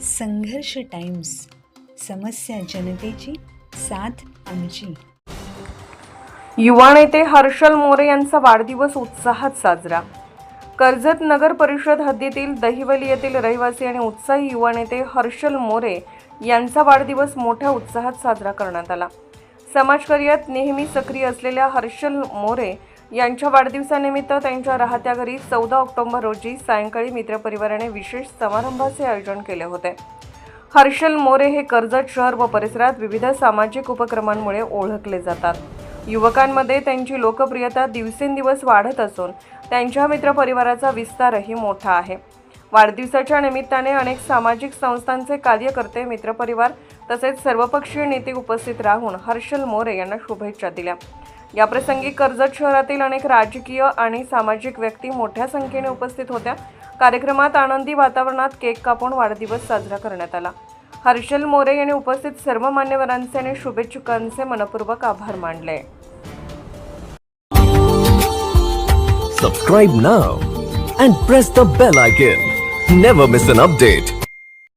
संघर्ष टाइम्स समस्या जनतेची साथ आमची. युवा नेते हर्षल मोरे यांचा वाढदिवस उत्साहात साजरा. कर्जत नगर परिषद हद्दीतील दहिवली येथील रहिवासी आणि उत्साही युवा नेते हर्षल मोरे यांचा वाढदिवस मोठ्या उत्साहात साजरा करण्यात आला. समाजकार्यात नेहमी सक्रिय असलेल्या हर्षल मोरे यांच्या वाढदिवसानिमित्त त्यांच्या राहत्या घरी चौदा ऑक्टोबर रोजी सायंकाळी मित्रपरिवाराने विशेष समारंभाचे आयोजन केले होते. हर्षल मोरे हे कर्जत शहर व परिसरात विविध सामाजिक उपक्रमांमुळे ओळखले जातात. युवकांमध्ये त्यांची लोकप्रियता दिवसेंदिवस वाढत असून त्यांच्या मित्रपरिवाराचा विस्तारही मोठा आहे. वाढदिवसाच्या निमित्ताने अनेक सामाजिक संस्थांचे कार्यकर्ते मित्रपरिवार तसेच सर्वपक्षीय नेते उपस्थित राहून हर्षल मोरे यांना शुभेच्छा दिल्या. याप्रसंगी कर्जत शहरातील अनेक राजकीय आणि सामाजिक व्यक्ती मोठ्या संख्येने उपस्थित होत्या. कार्यक्रमात आनंदी वातावरणात केक कापून वाढदिवस साजरा करण्यात आला. हर्षल मोरे यांनी उपस्थित सर्व मान्यवरांचे आणि शुभेच्छुकांचे मनपूर्वक आभार मानले. Subscribe now and press the bell icon never miss an update